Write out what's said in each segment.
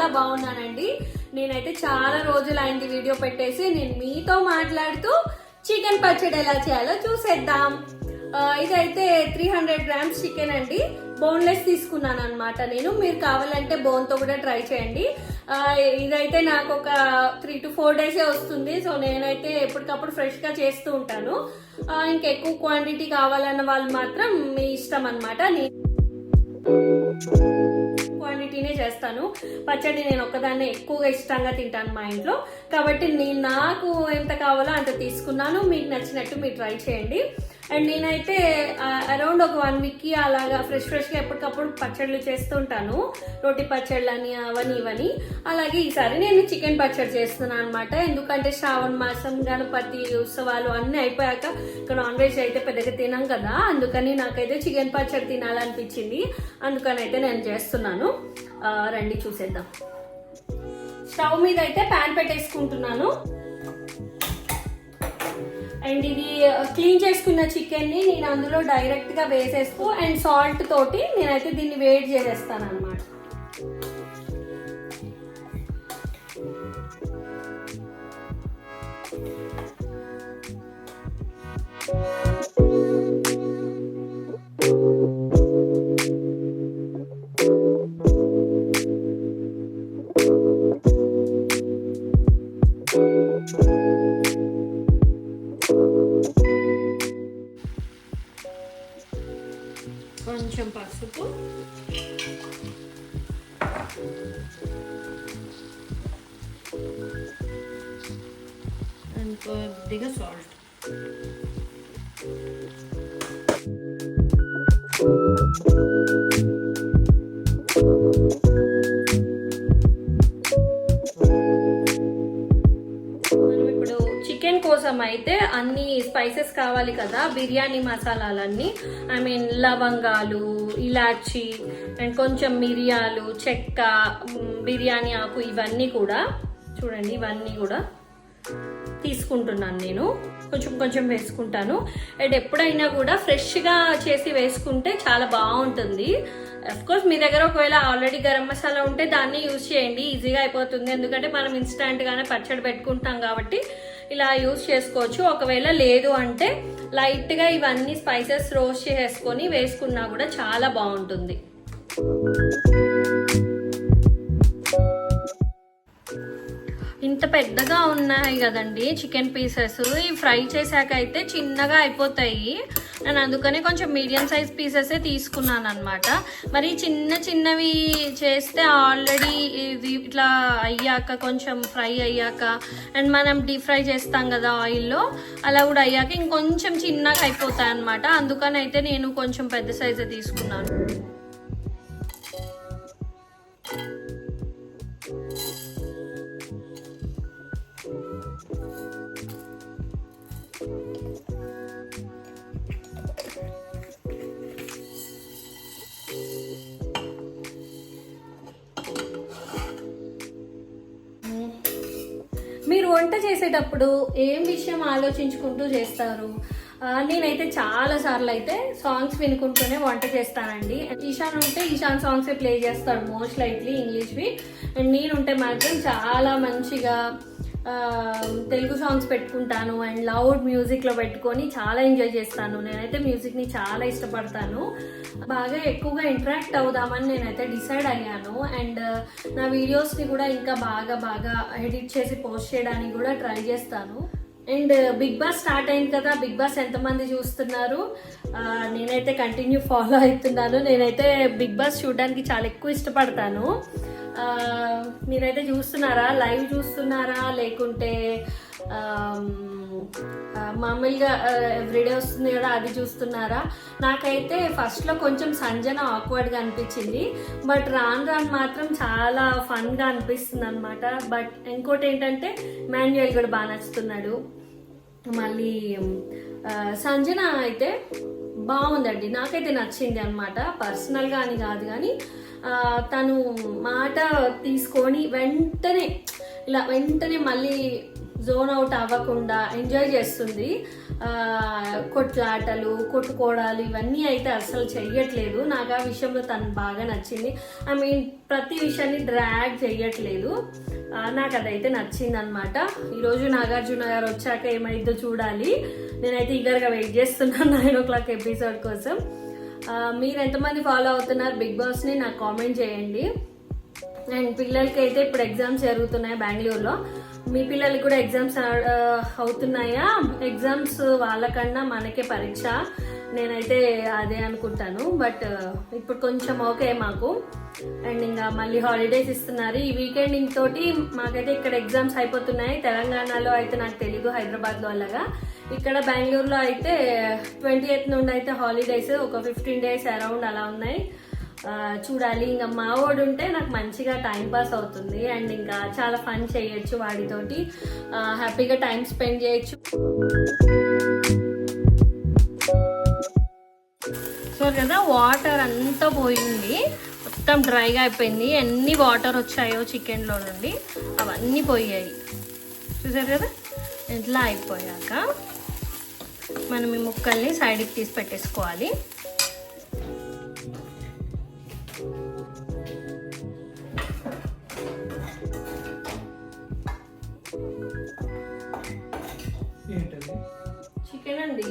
చాలా బాగున్నానండి. నేనైతే చాలా రోజులు అయింది వీడియో పెట్టేసి. నేను మీతో మాట్లాడుతూ చికెన్ పచ్చడి ఎలా చేయాలో చూసేద్దాం. ఇదైతే త్రీ హండ్రెడ్ గ్రామ్స్ చికెన్ అండి. బోన్లెస్ తీసుకున్నాను అనమాట నేను. మీరు కావాలంటే బోన్తో కూడా ట్రై చేయండి. ఇదైతే నాకు ఒక త్రీ టు ఫోర్ డేసే వస్తుంది. సో నేనైతే ఎప్పటికప్పుడు ఫ్రెష్గా చేస్తూ ఉంటాను. ఇంకెక్కువ క్వాంటిటీ కావాలన్న వాళ్ళు మాత్రం మీ ఇష్టం అనమాట నేను నేనే చేస్తాను. పచ్చడి నేను ఒక్కదాన్నే ఎక్కువగా ఇష్టంగా తింటాను మా ఇంట్లో. కాబట్టి నేను నాకు ఎంత కావాలో అంత తీసుకున్నాను. మీకు నచ్చినట్టు మీరు ట్రై చేయండి. అండ్ నేనైతే అరౌండ్ ఒక వన్ వీక్కి అలాగా ఫ్రెష్ ఫ్రెష్గా ఎప్పటికప్పుడు పచ్చళ్ళు చేస్తుంటాను. రోటి పచ్చళ్ళు అని అవని ఇవని. అలాగే ఈసారి నేను చికెన్ పచ్చడి చేస్తున్నాను అనమాట ఎందుకంటే శ్రావణ మాసం గణపతి ఉత్సవాలు అన్నీ అయిపోయాక ఇక్కడ నాన్ వెజ్ అయితే పెద్దగా తినాం కదా. అందుకని నాకైతే చికెన్ పచ్చడి తినాలనిపించింది. అందుకని అయితే నేను చేస్తున్నాను. రండి చూసేద్దాం. స్టవ్ మీద అయితే ప్యాన్ పెట్టేసుకుంటున్నాను. అండ్ ఇది క్లీన్ చేసుకున్న చికెన్ని నేను అందులో డైరెక్ట్గా వేసేస్తూ అండ్ సాల్ట్ తోటి నేనైతే దీన్ని వేడి చేసేస్తాను అనమాట అయితే అన్ని స్పైసెస్ కావాలి కదా బిర్యానీ మసాలాలన్నీ. ఐ మీన్ లవంగాలు ఇలాచి అండ్ కొంచెం మిరియాలు చెక్క బిర్యానీ ఆకు ఇవన్నీ కూడా చూడండి ఇవన్నీ కూడా తీసుకుంటున్నాను నేను. కొంచెం కొంచెం వేసుకుంటాను. అండ్ ఎప్పుడైనా కూడా ఫ్రెష్గా చేసి వేసుకుంటే చాలా బాగుంటుంది. కోర్స్ మీ దగ్గర ఒకవేళ ఆల్రెడీ గరం మసాలా ఉంటే దాన్ని యూజ్ చేయండి. ఈజీగా అయిపోతుంది. ఎందుకంటే మనం ఇన్స్టాంట్గానే పచ్చడి పెట్టుకుంటాం కాబట్టి ఇలా యూజ్ చేసుకోవచ్చు. ఒకవేళ లేదు అంటే లైట్గా ఇవన్నీ స్పైసెస్ రోస్ట్ చేసుకొని వేసుకున్నా కూడా చాలా బాగుంటుంది. ఇంత పెద్దగా ఉన్నాయి కదండి చికెన్ పీసెస్ ఇవి ఫ్రై చేశాక అయితే చిన్నగా అయిపోతాయి. నేను అందుకని కొంచెం మీడియం సైజ్ పీసెసే తీసుకున్నాను అనమాట మరి చిన్న చిన్నవి చేస్తే ఆల్రెడీ ఇది ఇట్లా అయ్యాక కొంచెం ఫ్రై అయ్యాక అండ్ మనం డీప్ ఫ్రై చేస్తాం కదా ఆయిల్లో అలా కూడా అయ్యాక ఇంకొంచెం చిన్నగా అయిపోతాయి అనమాట అందుకని అయితే నేను కొంచెం పెద్ద సైజే తీసుకున్నాను. చేసేటప్పుడు ఏం విషయం ఆలోచించుకుంటూ చేస్తారు? నేనైతే చాలా సార్లు అయితే సాంగ్స్ వినుకుంటూనే వంట చేస్తానండి. ఈశాన్ ఉంటే ఈశాన్ సాంగ్సే ప్లే చేస్తాడు మోస్ట్ లైక్లీ ఇంగ్లీష్వి అండ్ నేనుంటే మాత్రం చాలా మంచిగా తెలుగు సాంగ్స్ పెట్టుకుంటాను అండ్ లౌడ్ మ్యూజిక్లో పెట్టుకొని చాలా ఎంజాయ్ చేస్తాను. నేనైతే మ్యూజిక్ని చాలా ఇష్టపడతాను. బాగా ఎక్కువగా ఇంటరాక్ట్ అవుదామని నేనైతే డిసైడ్ అయ్యాను. అండ్ నా వీడియోస్ని కూడా ఇంకా బాగా బాగా ఎడిట్ చేసి పోస్ట్ చేయడానికి కూడా ట్రై చేస్తాను. అండ్ బిగ్ బాస్ స్టార్ట్ అయింది కదా. బిగ్ బాస్ ఎంతమంది చూస్తున్నారు? నేనైతే కంటిన్యూ ఫాలో అవుతున్నాను. నేనైతే బిగ్ బాస్ చూడడానికి చాలా ఎక్కువ ఇష్టపడతాను. మీరైతే చూస్తున్నారా? లైవ్ చూస్తున్నారా? లేకుంటే మామూలుగా ఎవ్రీడే వస్తుంది కదా అది చూస్తున్నారా? నాకైతే ఫస్ట్లో కొంచెం సంజన ఆక్వర్డ్గా అనిపించింది. బట్ రాను రాను మాత్రం చాలా ఫన్గా అనిపిస్తుంది అనమాట బట్ ఇంకోటి ఏంటంటే మాన్యువల్ కూడా బాగా నచ్చుతున్నాడు. మళ్ళీ సంజన అయితే బాగుందండి. నాకైతే నచ్చింది అనమాట పర్సనల్గా అని కాదు కానీ తను మాట తీసుకొని వెంటనే ఇలా వెంటనే మళ్ళీ జోన్ అవుట్ అవ్వకుండా ఎంజాయ్ చేస్తుంది. ఆ, కొట్లాటలు కొట్టుకోవడాలు ఇవన్నీ అయితే అసలు చెయ్యట్లేదు. నాకు ఆ విషయంలో తను బాగా నచ్చింది. ఐ మీన్ ప్రతి విషయాన్ని డ్రాగ్ చెయ్యట్లేదు. నాకు అదైతే నచ్చింది అనమాట ఈరోజు నాగార్జున గారు వచ్చాక ఏమైందో చూడాలి. నేనైతే ఈగర్గా వెయిట్ చేస్తున్నాను నైన్ ఓ క్లాక్ ఎపిసోడ్ కోసం. మీరు ఎంతమంది ఫాలో అవుతున్నారు? బిగ్ బాస్ని నాకు కామెంట్ చేయండి. అండ్ పిల్లలకి అయితే ఇప్పుడు ఎగ్జామ్స్ జరుగుతున్నాయి బెంగళూరులో. మీ పిల్లలకి కూడా ఎగ్జామ్స్ అవుతున్నాయా? ఎగ్జామ్స్ వాళ్ళకన్నా మనకే పరీక్ష. నేనైతే అదే అనుకుంటాను. బట్ ఇప్పుడు కొంచెం ఓకే మాకు. అండ్ ఇంకా మళ్ళీ హాలిడేస్ ఇస్తున్నారు. ఈ వీకెండ్ తోటి మాకైతే ఇక్కడ ఎగ్జామ్స్ అయిపోతున్నాయి. తెలంగాణలో అయితే నాకు తెలీదు హైదరాబాద్లో అలాగా. ఇక్కడ బెంగళూరులో అయితే ట్వంటీ ఎయిత్ నుండి అయితే హాలిడేస్ ఒక ఫిఫ్టీన్ డేస్ అరౌండ్ అలా ఉన్నాయి. చూడాలి. ఇంకా మా వాడు ఉంటే నాకు మంచిగా టైం పాస్ అవుతుంది. అండ్ ఇంకా చాలా ఫన్ చేయొచ్చు వాడితోటి. హ్యాపీగా టైం స్పెండ్ చేయొచ్చు. సో కదా వాటర్ అంతా పోయింది. మొత్తం డ్రైగా అయిపోయింది. ఎన్ని వాటర్ వచ్చాయో చికెన్లో నుండి అవన్నీ పోయాయి. చూసారు కదా? ఇట్లా అయిపోయాక మనం ఈ ముక్కల్ని సైడ్కి తీసి పెట్టేసుకోవాలి. చికెన్ అండి.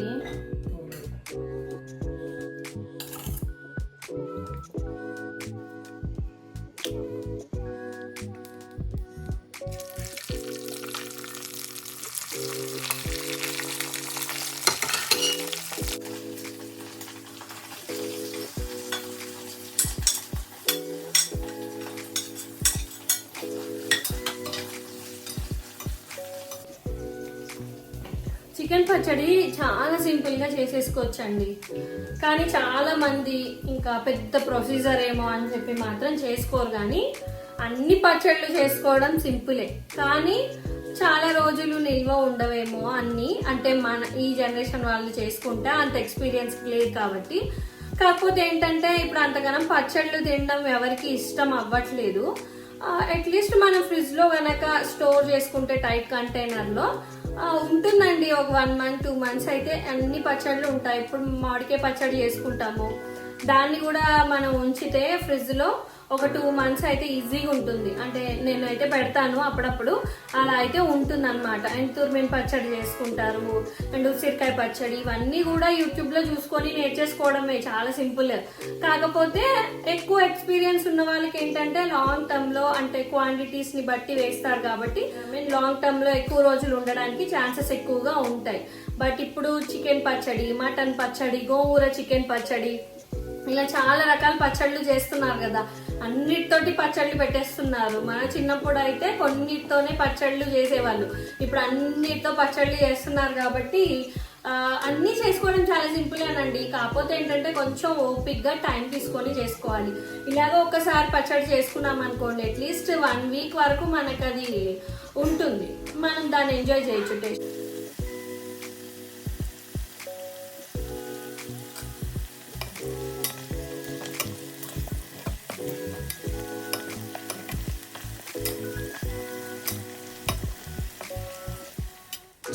పచ్చడి చాలా సింపుల్గా చేసేసుకోవచ్చండి. కానీ చాలామంది ఇంకా పెద్ద ప్రొసీజర్ ఏమో అని చెప్పి మాత్రం చేసుకోరు కానీ అన్ని పచ్చళ్ళు చేసుకోవడం సింపులే కానీ చాలా రోజులు నిల్వ ఉండవేమో అన్ని అంటే మన ఈ జనరేషన్ వాళ్ళు చేసుకుంటే అంత ఎక్స్పీరియన్స్ లేదు కాబట్టి. కాకపోతే ఏంటంటే ఇప్పుడు అంతగానం పచ్చళ్ళు తినడం ఎవరికి ఇష్టం అవ్వట్లేదు. అట్లీస్ట్ మనం ఫ్రిడ్జ్లో కనుక స్టోర్ చేసుకుంటే టైట్ కంటైనర్లో ఉంటుందండి ఒక వన్ మంత్ టూ మంత్స్ అయితే అన్ని పచ్చళ్ళు ఉంటాయి. ఇప్పుడు మామిడికాయ పచ్చడి చేసుకుంటాము. దాన్ని కూడా మనం ఉంచితే ఫ్రిడ్జ్లో ఒక టూ మంత్స్ అయితే ఈజీగా ఉంటుంది. అంటే నేను అయితే పెడతాను అప్పుడప్పుడు. అలా అయితే ఉంటుంది అనమాట అండ్ తుర్మిన్ పచ్చడి చేసుకుంటారు. అండ్ ఉసిరికాయ పచ్చడి ఇవన్నీ కూడా యూట్యూబ్లో చూసుకొని నేర్చేసుకోవడమే. చాలా సింపుల్. కాకపోతే ఎక్కువ ఎక్స్పీరియన్స్ ఉన్న వాళ్ళకి ఏంటంటే లాంగ్ టర్మ్లో అంటే క్వాంటిటీస్ని బట్టి వేస్తారు కాబట్టి మీన్ లాంగ్ టర్మ్లో ఎక్కువ రోజులు ఉండడానికి ఛాన్సెస్ ఎక్కువగా ఉంటాయి. బట్ ఇప్పుడు చికెన్ పచ్చడి మటన్ పచ్చడి గోంగూర చికెన్ పచ్చడి ఇలా చాలా రకాల పచ్చళ్ళు చేస్తున్నారు కదా. అన్నిటితోటి పచ్చళ్ళు పెట్టేస్తున్నారు. మన చిన్నప్పుడు అయితే కొన్నిటితోనే పచ్చళ్ళు చేసేవాళ్ళు. ఇప్పుడు అన్నిటితో పచ్చళ్ళు చేస్తున్నారు కాబట్టి అన్నీ చేసుకోవడం చాలా సింపులేనండి కాకపోతే ఏంటంటే కొంచెం ఓపిక్గా టైం తీసుకొని చేసుకోవాలి. ఇలాగ ఒకసారి పచ్చడి చేసుకున్నాం అనుకోండి అట్లీస్ట్ వన్ వీక్ వరకు మనకు అది ఉంటుంది. మనం దాన్ని ఎంజాయ్ చేయొచ్చు. టేస్ట్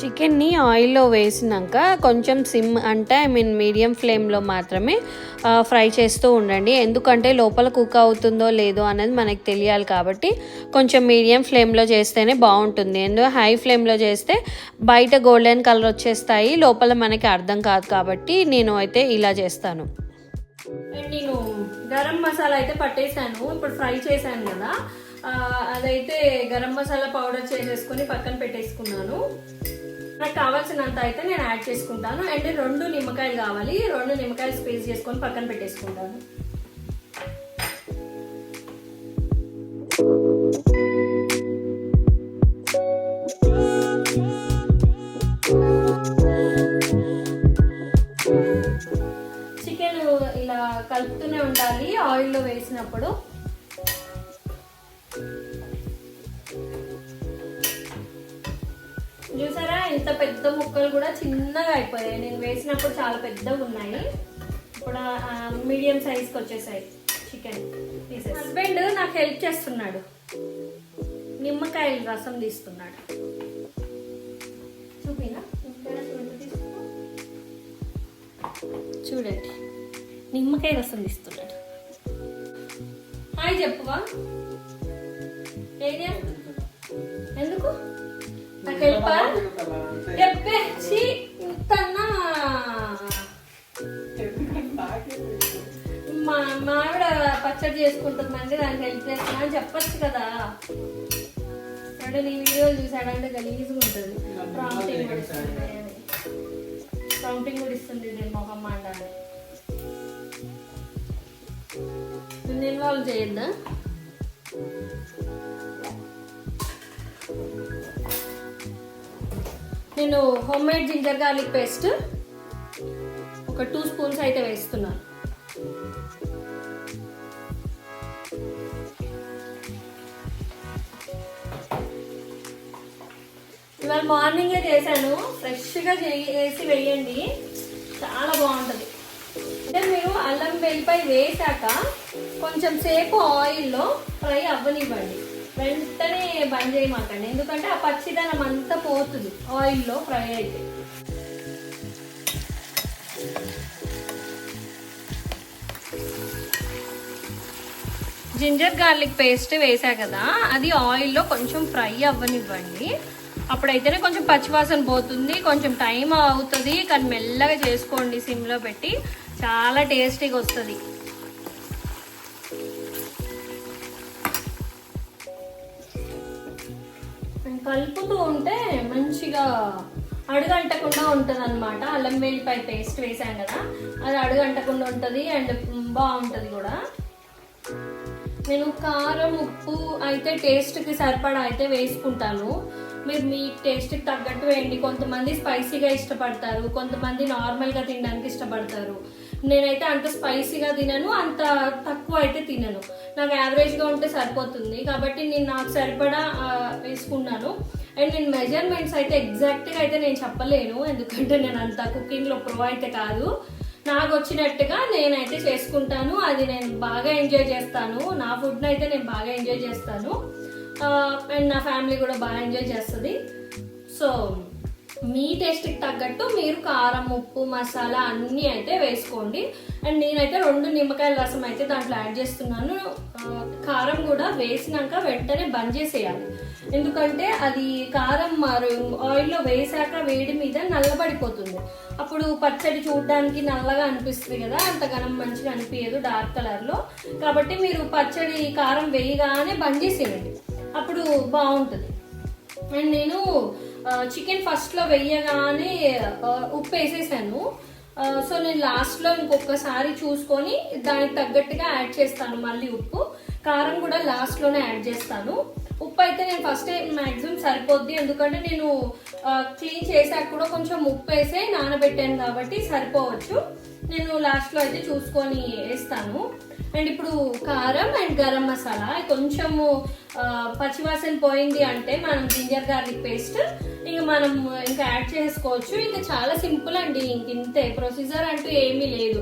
చికెన్ని ఆయిల్లో వేసినాక కొంచెం సిమ్ అంటే ఐ మీన్ మీడియం ఫ్లేమ్లో మాత్రమే ఫ్రై చేస్తూ ఉండండి. ఎందుకంటే లోపల కుక్ అవుతుందో లేదో అనేది మనకు తెలియాలి కాబట్టి కొంచెం మీడియం ఫ్లేమ్లో చేస్తేనే బాగుంటుంది. ఎందుకంటే హై ఫ్లేమ్లో చేస్తే బయట గోల్డెన్ కలర్ వచ్చేస్తాయి లోపల మనకి అర్థం కాదు కాబట్టి నేను అయితే ఇలా చేస్తాను. నేను గరం మసాలా అయితే పట్టేశాను ఇప్పుడు ఫ్రై చేశాను కదా. అదైతే గరం మసాలా పౌడర్ చేసేసుకొని పక్కన పెట్టేసుకున్నాను. నాకు కావాల్సినంత అయితే నేను యాడ్ చేసుకుంటాను. అండ్ రెండు నిమ్మకాయలు కావాలి. రెండు నిమ్మకాయలు స్పేస్ చేసుకొని పక్కన పెట్టేసుకుంటాను. చికెన్ ఇలా కలుపుతూనే ఉండాలి. ఆయిల్లో వేసినప్పుడు ఇంత పెద్ద ముక్కలు కూడా చిన్నగా అయిపోయాయి. నేను వేసినప్పుడు చాలా పెద్దగా ఉన్నాయి. ఇప్పుడు మీడియం సైజ్కి వచ్చేసాయి చికెన్ పీసెస్ హస్బెండ్ నాకు హెల్ప్ చేస్తున్నాడు. నిమ్మకాయల రసం తీస్తున్నాడు. చూపినా? చూడండి. నిమ్మకాయ రసం తీస్తున్నాడు. హాయ్ చెప్పువా? ఏరియా ఎందుకు? నాకు హెల్పా చెప్పే ఛీ, ఇంతన్నా మా మావిడ పచ్చడి చేసుకుంటుందండి దానికి హెల్ప్ చేస్తున్నా అని చెప్పొచ్చు కదా. అంటే నీ వీడియో చూసాడంటే గలీజ్గా ఉంటుంది. ప్రాంప్టింగ్ కూడా ఇస్తుంది. ప్రాంప్టింగ్ కూడా ఇస్తుంది నేను మొహం మాండాలి నిన్ను ఇన్వాల్వ్ చేయొద్దా? నేను home made ginger garlic paste ఒక టూ స్పూన్స్ అయితే వేస్తున్నాను ఇవాళ మార్నింగే చేశాను? ఫ్రెష్గా చేసి వేయండి. చాలా బాగుంటుంది. అంటే మీరు అల్లం వెల్లిపాయ వేసాక కొంచెం సేపు ఆయిల్లో ఫ్రై అవ్వనివ్వండి. వెంటనే బంద్ చేయమాకండి. ఎందుకంటే ఆ పచ్చిదనం అంతా పోతుంది. ఆయిల్లో ఫ్రై అయితే. జింజర్ గార్లిక్ పేస్ట్ వేసా కదా అది ఆయిల్లో కొంచెం ఫ్రై అవ్వనివ్వండి. అప్పుడైతేనే కొంచెం పచ్చివాసన పోతుంది కొంచెం టైం అవుతుంది. కానీ మెల్లగా చేసుకోండి సిమ్లో పెట్టి. చాలా టేస్టీగా వస్తుంది. కలుపుతూ ఉంటే మంచిగా అడుగంటకుండా ఉంటుంది అనమాట అల్లం వెల్లిపాయ పేస్ట్ వేసాం కదా అది అడుగంటకుండా ఉంటుంది అండ్ బాగుంటుంది కూడా. నేను కారం ఉప్పు అయితే టేస్ట్కి సరిపడా అయితే వేసుకుంటాను. మీరు మీ టేస్ట్కి తగ్గట్టు వేయండి. కొంతమంది స్పైసీగా ఇష్టపడతారు కొంతమంది నార్మల్గా తినడానికి ఇష్టపడతారు. నేనైతే అంత స్పైసీగా తినను అంత తక్కువ అయితే తినను. నాకు యావరేజ్గా ఉంటే సరిపోతుంది. కాబట్టి నేను నాకు సరిపడా వేసుకున్నాను. అండ్ నేను మెజర్మెంట్స్ అయితే ఎగ్జాక్ట్గా అయితే నేను చెప్పలేను. ఎందుకంటే నేను అంత కుకింగ్లో ప్రో అయితే కాదు. నాకు వచ్చినట్టుగా నేనైతే చేసుకుంటాను. అది నేను బాగా ఎంజాయ్ చేస్తాను. నా ఫుడ్ని అయితే నేను బాగా ఎంజాయ్ చేస్తాను. అండ్ నా ఫ్యామిలీ కూడా బాగా ఎంజాయ్ చేస్తుంది. సో మీ టేస్ట్కి తగ్గట్టు మీరు కారం ఉప్పు మసాలా అన్నీ అయితే వేసుకోండి. అండ్ నేనైతే రెండు నిమ్మకాయల రసం అయితే దాంట్లో యాడ్ చేస్తున్నాను. కారం కూడా వేసినాక వెంటనే బంద్ చేసేయాలి. ఎందుకంటే అది కారం మరి ఆయిల్లో వేసాక వేడి మీద నల్లబడిపోతుంది. అప్పుడు పచ్చడి చూడడానికి నల్లగా అనిపిస్తుంది కదా అంతగనం మంచిగా అనిపించదు డార్క్ కలర్లో కాబట్టి మీరు పచ్చడి కారం వేయగానే బంద్ చేసేయండి. అప్పుడు బాగుంటుంది. అండ్ నేను చికెన్ ఫస్ట్లో వెయ్యగానే ఉప్పు వేసేసాను. సో నేను లాస్ట్లో ఇంకొకసారి చూసుకొని దానికి తగ్గట్టుగా యాడ్ చేస్తాను మళ్ళీ ఉప్పు. కారం కూడా లాస్ట్లోనే యాడ్ చేస్తాను. ఉప్పు అయితే నేను ఫస్ట్ మ్యాక్సిమం సరిపోద్ది. ఎందుకంటే నేను క్లీన్ చేశాక కూడా కొంచెం ఉప్పు వేసే నానబెట్టాను కాబట్టి సరిపోవచ్చు. నేను లాస్ట్లో అయితే చూసుకొని వేస్తాను. అండ్ ఇప్పుడు కారం అండ్ గరం మసాలా. కొంచెము పచ్చివాసన పోయింది అంటే మనం జింజర్ గార్లిక్ పేస్ట్ ఇంకా మనం ఇంకా యాడ్ చేసుకోవచ్చు. ఇంకా చాలా సింపుల్ అండి. ఇంక ఇంతే. ప్రొసీజర్ అంటూ ఏమీ లేదు.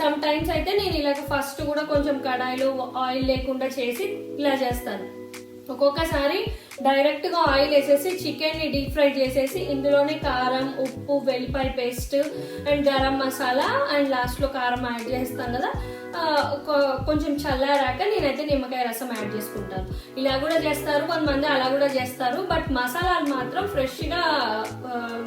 సమ్ టైమ్స్ అయితే నేను ఇలాగ ఫస్ట్ కూడా కొంచెం కడాయిలో ఆయిల్ లేకుండా చేసి ఇలా చేస్తాను. ఒక్కొక్కసారి డైరెక్ట్గా ఆయిల్ వేసేసి చికెన్ని డీప్ ఫ్రై చేసేసి ఇందులోనే కారం ఉప్పు వెల్లిపాయ paste and garam masala and లాస్ట్లో కారం యాడ్ చేస్తాం కదా. కొంచెం చల్లారాక నేనైతే నిమ్మకాయ రసం యాడ్ చేసుకుంటాను. ఇలా కూడా చేస్తారు కొంతమంది అలా కూడా చేస్తారు బట్ మసాలాలు మాత్రం ఫ్రెష్గా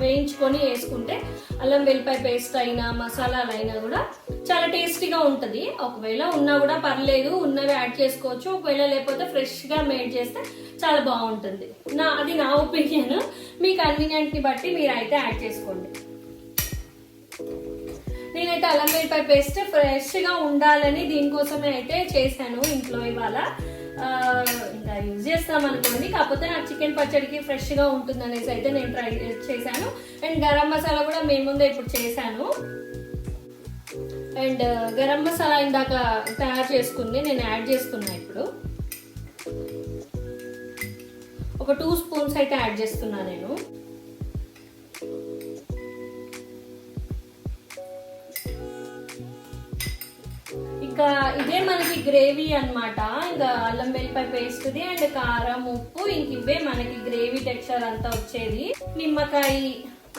వేయించుకొని వేసుకుంటే అల్లం వెల్లిపాయ పేస్ట్ అయినా మసాలాలు అయినా కూడా చాలా టేస్టీగా ఉంటుంది. ఒకవేళ ఉన్నా కూడా పర్లేదు ఉన్నవి యాడ్ చేసుకోవచ్చు. ఒకవేళ లేకపోతే ఫ్రెష్గా మేడ్ చేస్తే చాలా బాగుంటుంది. నా అది నా ఒపీనియన్. మీ కన్వీనియంట్ని బట్టి మీరు అయితే యాడ్ చేసుకోండి. నేనైతే అల్లం వెల్లిపాయ పేస్ట్ ఫ్రెష్గా ఉండాలని దీనికోసమే అయితే చేశాను ఇంట్లో ఇవాళ. ఇంకా యూజ్ చేస్తాం అనుకోండి. కాకపోతే నాకు చికెన్ పచ్చడికి ఫ్రెష్గా ఉంటుంది అనేసి అయితే నేను ట్రై చేశాను. అండ్ గరం మసాలా కూడా మేము ముందే ఇప్పుడు చేశాను. అండ్ గరం మసాలా ఇందాక తయారు చేసుకుంది. నేను యాడ్ చేస్తున్నా ఇప్పుడు. ఒక టూ స్పూన్స్ అయితే యాడ్ చేస్తున్నా నేను. గ్రేవీ అన్నమాట. ఇంకా అల్లం వెల్లిపాయ పేస్ట్ది అండ్ కారం ఉప్పు ఇంక ఇవే మనకి గ్రేవీ టెక్స్చర్ అంతా వచ్చేది. నిమ్మకాయ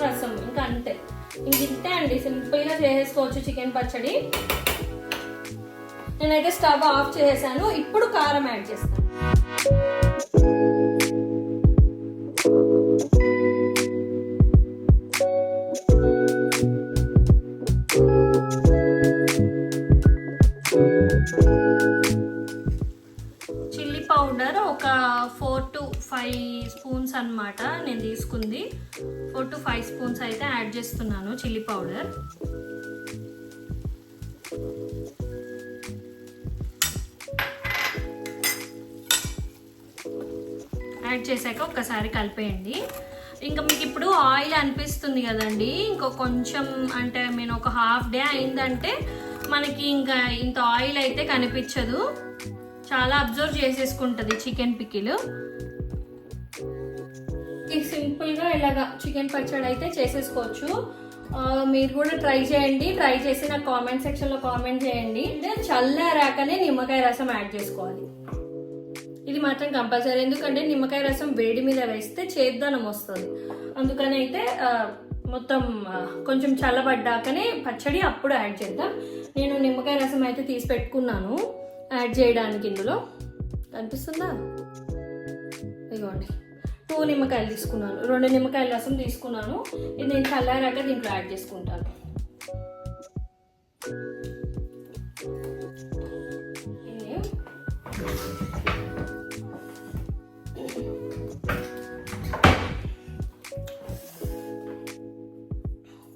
రసం ఇంకా అంతే. ఇంక ఇంతే అండి. సింపుల్గా చేసేసుకోవచ్చు చికెన్ పచ్చడి. నేనైతే స్టవ్ ఆఫ్ చేసేసాను. ఇప్పుడు కారం యాడ్ చేస్తాను. టు ఫైవ్ స్పూన్స్ అయితే యాడ్ చేస్తున్నాను చిల్లీ పౌడర్. యాడ్ చేశాక ఒక్కసారి కలిపేయండి. ఇంకా మీకు ఇప్పుడు ఆయిల్ అనిపిస్తుంది కదండి ఇంకో కొంచెం అంటే నేను ఒక హాఫ్ డే అయిందంటే మనకి ఇంకా ఇంత ఆయిల్ అయితే కనిపించదు. చాలా అబ్జర్వ్ చేసేసుకుంటుంది చికెన్ పికిల్. సింపుల్గా ఇలాగా చికెన్ పచ్చడి అయితే చేసేసుకోవచ్చు. మీరు కూడా ట్రై చేయండి. ట్రై చేసి నాకు కామెంట్ సెక్షన్లో కామెంట్ చేయండి. అంటే చల్లారాకనే నిమ్మకాయ రసం యాడ్ చేసుకోవాలి. ఇది మాత్రం కంపల్సరీ. ఎందుకంటే నిమ్మకాయ రసం వేడి మీద వేస్తే చేద్దనం వస్తుంది. అందుకని అయితే మొత్తం కొంచెం చల్లబడ్డాకనే పచ్చడి అప్పుడు యాడ్ చేద్దాం. నేను నిమ్మకాయ రసం అయితే తీసి పెట్టుకున్నాను యాడ్ చేయడానికి ఇందులో. కనిపిస్తుందా? ఇదిగోండి. టూ నిమ్మకాయలు తీసుకున్నాను. రెండు నిమ్మకాయల రసం తీసుకున్నాను. ఇది నేను చల్లారాక దీంట్లో యాడ్ చేసుకుంటాను.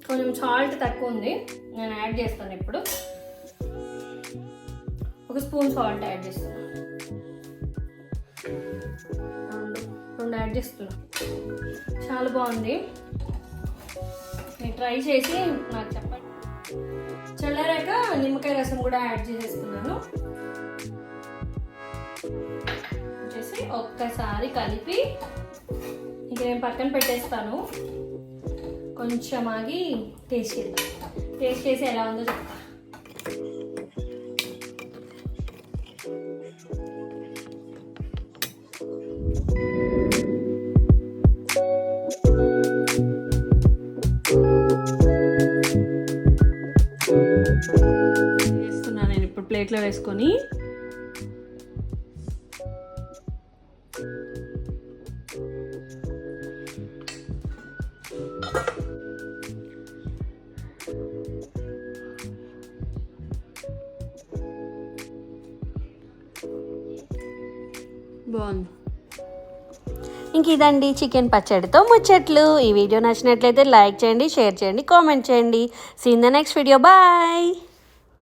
కొంచెం సాల్ట్ తక్కువ ఉంది. నేను యాడ్ చేస్తాను ఇప్పుడు. ఒక స్పూన్ సాల్ట్ యాడ్ చేస్తాను. రెండు యాడ్ చేస్తున్నా. చాలా బాగుంది. ట్రై చేసి నాకు చెప్పండి. చల్లారాక నిమ్మకాయ రసం కూడా యాడ్ చేసేస్తున్నాను. చేసి ఒక్కసారి కలిపి ఇంక నేను పక్కన పెట్టేస్తాను. కొంచెం ఆగి టేస్ట్ చేద్దాం. టేస్ట్ చేసి ఎలా ఉందో చెప్తాను ప్లేట్లో వేసుకొని బాగుంది. ఇంక ఇదండి చికెన్ పచ్చడితో ముచ్చట్లు. ఈ వీడియో నచ్చినట్లయితే లైక్ చేయండి షేర్ చేయండి కామెంట్ చేయండి. See in the next video bye